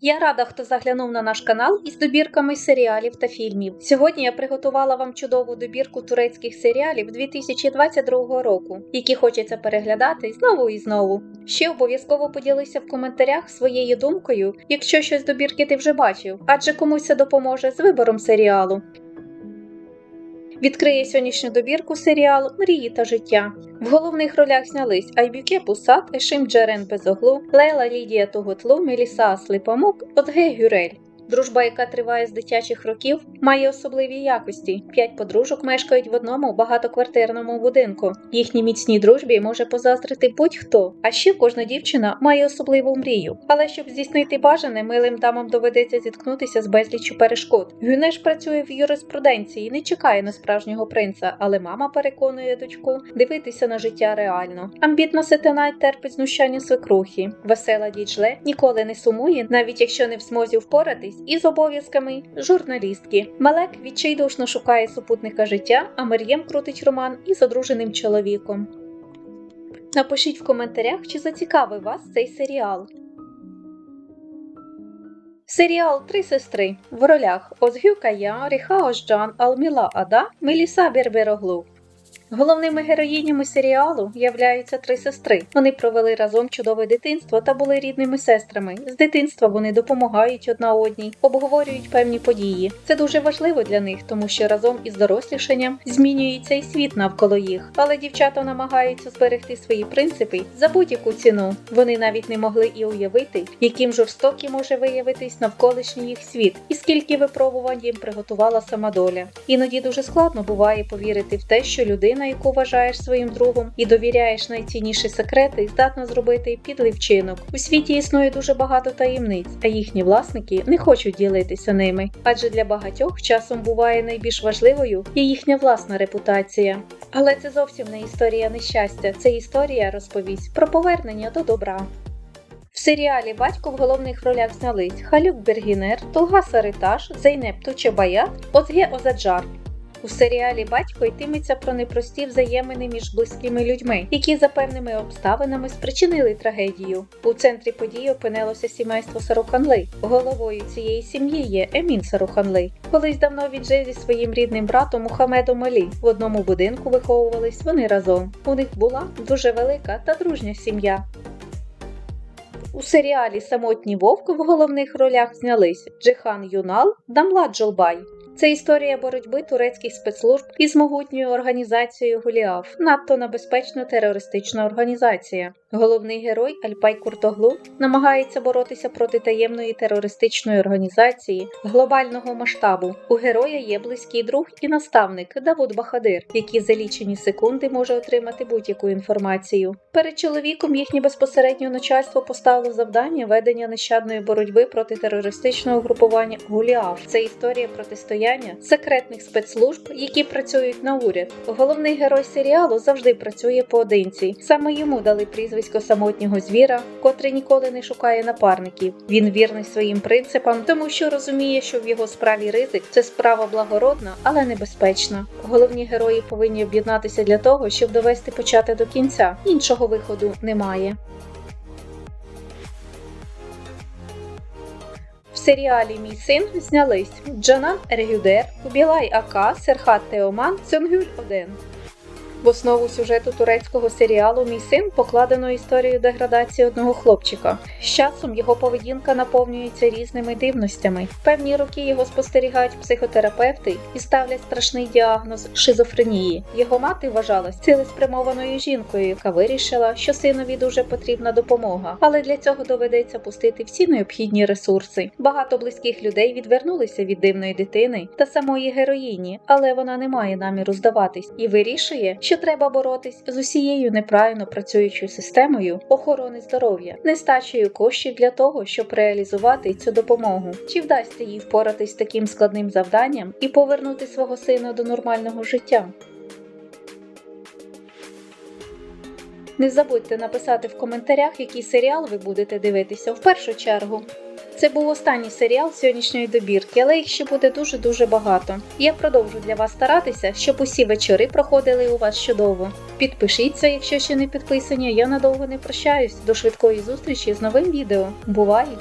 Я рада, хто заглянув на наш канал із добірками серіалів та фільмів. Сьогодні я приготувала вам чудову добірку турецьких серіалів 2022 року, які хочеться переглядати знову і знову. Ще обов'язково поділися в коментарях своєю думкою, якщо щось добірки ти вже бачив, адже комусь це допоможе з вибором серіалу. Відкриє сьогоднішню добірку серіал Мрії та життя. В головних ролях знялись Айбюке Пусат, Ешим Джерен Безоглу, Лейла Лідія Тоготлу, Меліса Слипамук, Отге Гюрель. Дружба, яка триває з дитячих років, має особливі якості. П'ять подружок мешкають в одному багатоквартирному будинку. Їхній міцній дружбі може позаздрити будь-хто. А ще кожна дівчина має особливу мрію. Але щоб здійснити бажане, милим дамам доведеться зіткнутися з безліччю перешкод. Гюнеш працює в юриспруденції, не чекає на справжнього принца, але мама переконує дочку дивитися на життя реально. Амбітна сетина терпить знущання свекрухи. Весела діджле ніколи не сумує, навіть якщо не в змозі впоратись із обов'язками журналістки. Малек відчайдушно шукає супутника життя, а Мар'єм крутить роман із одруженим чоловіком. Напишіть в коментарях, чи зацікавив вас цей серіал. Серіал Три сестри в ролях Озгю Кая, Ріха Ожджан, Алміла Ада, Меліса Бербероглу. Головними героїнями серіалу являються три сестри. Вони провели разом чудове дитинство та були рідними сестрами. З дитинства вони допомагають одна одній, обговорюють певні події. Це дуже важливо для них, тому що разом із дорослішанням змінюється і світ навколо їх. Але дівчата намагаються зберегти свої принципи за будь-яку ціну. Вони навіть не могли і уявити, яким жорстоким може виявитись навколишній їх світ, і скільки випробувань їм приготувала сама доля. Іноді дуже складно буває повірити в те, що людина людина, яку вважаєш своїм другом і довіряєш найцінніші секрети, здатна зробити підлий вчинок. У світі існує дуже багато таємниць, а їхні власники не хочуть ділитися ними. Адже для багатьох часом буває найбільш важливою є їхня власна репутація. Але це зовсім не історія нещастя, це історія розповість про повернення до добра. В серіалі Батько в головних ролях знялись Халюк Бергінер, Тулга Сариташ, Зейнеп Тучебаят, Озге Озаджар. У серіалі Батько йтиметься про непрості взаємини між близькими людьми, які за певними обставинами спричинили трагедію. У центрі події опинилося сімейство Саруханли. Головою цієї сім'ї є Емін Саруханли. Колись давно він жив зі своїм рідним братом Мухамедом Алі. В одному будинку виховувались вони разом. У них була дуже велика та дружня сім'я. У серіалі Самотній вовк в головних ролях знялись Джихан Юнал, Дамла Джолбай. Це історія боротьби турецьких спецслужб із могутньою організацією Гуліаф, надто небезпечна терористична організація. Головний герой Альпай Куртоглу намагається боротися проти таємної терористичної організації глобального масштабу. У героя є близький друг і наставник Давуд Бахадир, який за лічені секунди може отримати будь-яку інформацію. Перед чоловіком їхнє безпосередньо начальство поставило завдання ведення нещадної боротьби проти терористичного групування Гуліаф. Це історія протистояння секретних спецслужб, які працюють на уряд. Головний герой серіалу завжди працює поодинці. Саме йому дали прізвисько самотнього звіра, котрий ніколи не шукає напарників. Він вірний своїм принципам, тому що розуміє, що в його справі ризик це справа благородна, але небезпечна. Головні герої повинні об'єднатися для того, щоб довести почати до кінця. Іншого виходу немає. Серіалі Мій син знялись Джанан Ергюдер, Кубілай Ака, Серхат Теоман, Сьонгюль 1. В основу сюжету турецького серіалу Мій син покладено історію деградації одного хлопчика. З часом його поведінка наповнюється різними дивностями. Певні роки його спостерігають психотерапевти і ставлять страшний діагноз шизофренії. Його мати вважалась цілеспрямованою жінкою, яка вирішила, що синові дуже потрібна допомога, але для цього доведеться пустити всі необхідні ресурси. Багато близьких людей відвернулися від дивної дитини та самої героїні, але вона не має наміру здаватись і вирішує, що треба боротись з усією неправильно працюючою системою охорони здоров'я, нестачею коштів для того, щоб реалізувати цю допомогу. Чи вдасться їй впоратись з таким складним завданням і повернути свого сина до нормального життя? Не забудьте написати в коментарях, який серіал ви будете дивитися в першу чергу. Це був останній серіал сьогоднішньої добірки, але їх ще буде дуже-дуже багато. Я продовжу для вас старатися, щоб усі вечори проходили у вас чудово. Підпишіться, якщо ще не підписані. Я надовго не прощаюсь. До швидкої зустрічі з новим відео. Буває!